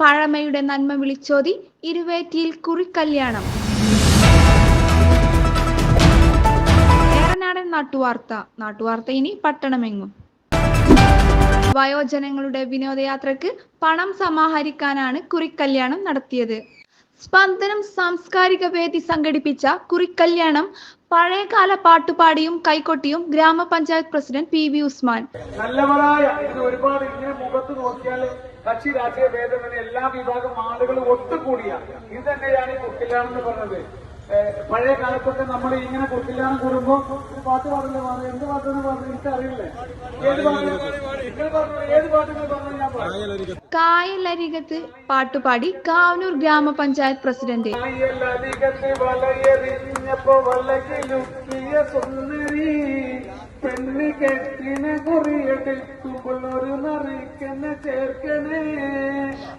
പഴമയുടെ നന്മ വിളിച്ചോതി ഇരുവേറ്റിയിൽ കുറിക്കല്യാണം. ഏറനാടൻ നാട്ടുവാർത്ത. നാട്ടുവാർത്ത ഇനി പട്ടണമെങ്ങും. വയോജനങ്ങളുടെ വിനോദയാത്രയ്ക്ക് പണം സമാഹരിക്കാനാണ് കുറിക്കല്യാണം നടത്തിയത്. സ്പന്ദനം സാംസ്കാരിക വേദി സംഘടിപ്പിച്ച കുറിക്കല്യാണം പഴയകാല പാട്ടുപാടിയും കൈകൊട്ടിയും ഗ്രാമപഞ്ചായത്ത് പ്രസിഡന്റ് പി വി ഉസ്മാൻ. നല്ലവരായ ഇത് ഇങ്ങനെ നോക്കിയാൽ കക്ഷി രാഷ്ട്രീയ ഭേദമെന്ന് എല്ലാ വിഭാഗം ആളുകളും ഒത്തുകൂടിയ. ഇത് തന്നെയാണ് ഈ കുക്കില്ലാണെന്ന് പറഞ്ഞത്? പഴയ കാലത്തൊക്കെ നമ്മൾ ഇങ്ങനെ കുക്കില്ലാന്ന് കൂടുമ്പോ പാട്ട് പാടില്ല പറഞ്ഞു എന്ത് പാട്ടെന്ന് പറഞ്ഞു എനിക്ക് അറിയില്ലേ ഏത് പാട്ട് നിങ്ങൾ പറഞ്ഞു ഏത് പാട്ടുകൾ പറഞ്ഞു? ഞാൻ പറഞ്ഞു കായലരികത്ത്. പാട്ടുപാടി കാവനൂർ ഗ്രാമപഞ്ചായത്ത് പ്രസിഡന്റ്. കായലരികത്ത് വലയെറിഞ്ഞപ്പോ വലകിലുക്കിയ സുന്ദരി. പെണ്ണ് കെട്ടിനെ കുറിയെടുക്കുമ്പോൾ ഒരു ചേർക്കണേ.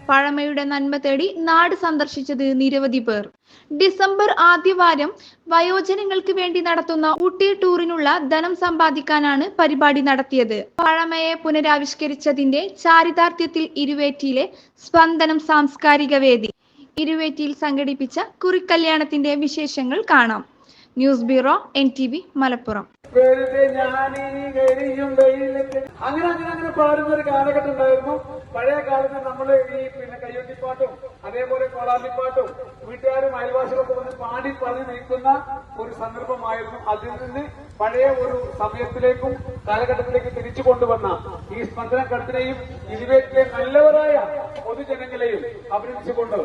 പഴമയുടെ നന്മ തേടി നാട് സന്ദർശിച്ചത് നിരവധി പേർ. ഡിസംബർ ആദ്യവാരം വയോജനങ്ങൾക്ക് വേണ്ടി നടത്തുന്ന ഊട്ടി ടൂറിനുള്ള ധനം സമ്പാദിക്കാനാണ് പരിപാടി നടത്തിയത്. പഴമയെ പുനരാവിഷ്കരിച്ചതിന്റെ ചാരിതാർത്ഥ്യത്തിൽ ഇരുവേറ്റിയിലെ സ്പന്ദനം സാംസ്കാരിക വേദി. ഇരുവേറ്റിയിൽ സംഘടിപ്പിച്ച കുറിക്കല്യാണത്തിന്റെ വിശേഷങ്ങൾ കാണാം. News bureau N T V Malappuram. അങ്ങനെ അങ്ങനെ അങ്ങനെ പാടുന്ന ഒരു കാലഘട്ടം ഉണ്ടായിരുന്നു. പഴയ കാലത്ത് നമ്മൾ ഈ പിന്നെ കയ്യൊട്ടിപ്പാട്ടും അതേപോലെ കോളാമ്പിപ്പാട്ടും വീട്ടുകാരും അയൽവാസികളൊക്കെ വന്ന് പാടി പാടി നിൽക്കുന്ന ഒരു സന്ദർഭമായിരുന്നു. അതിൽ നിന്ന് പഴയ ഒരു സമയത്തിലേക്കും കാലഘട്ടത്തിലേക്കും തിരിച്ചു കൊണ്ടുവന്ന ഈ സ്പന്ദന കടത്തിനെയും ഇരുവേറ്റിലെ നല്ലവരായ പൊതുജനങ്ങളെയും അഭിനന്ദിച്ചുകൊണ്ട്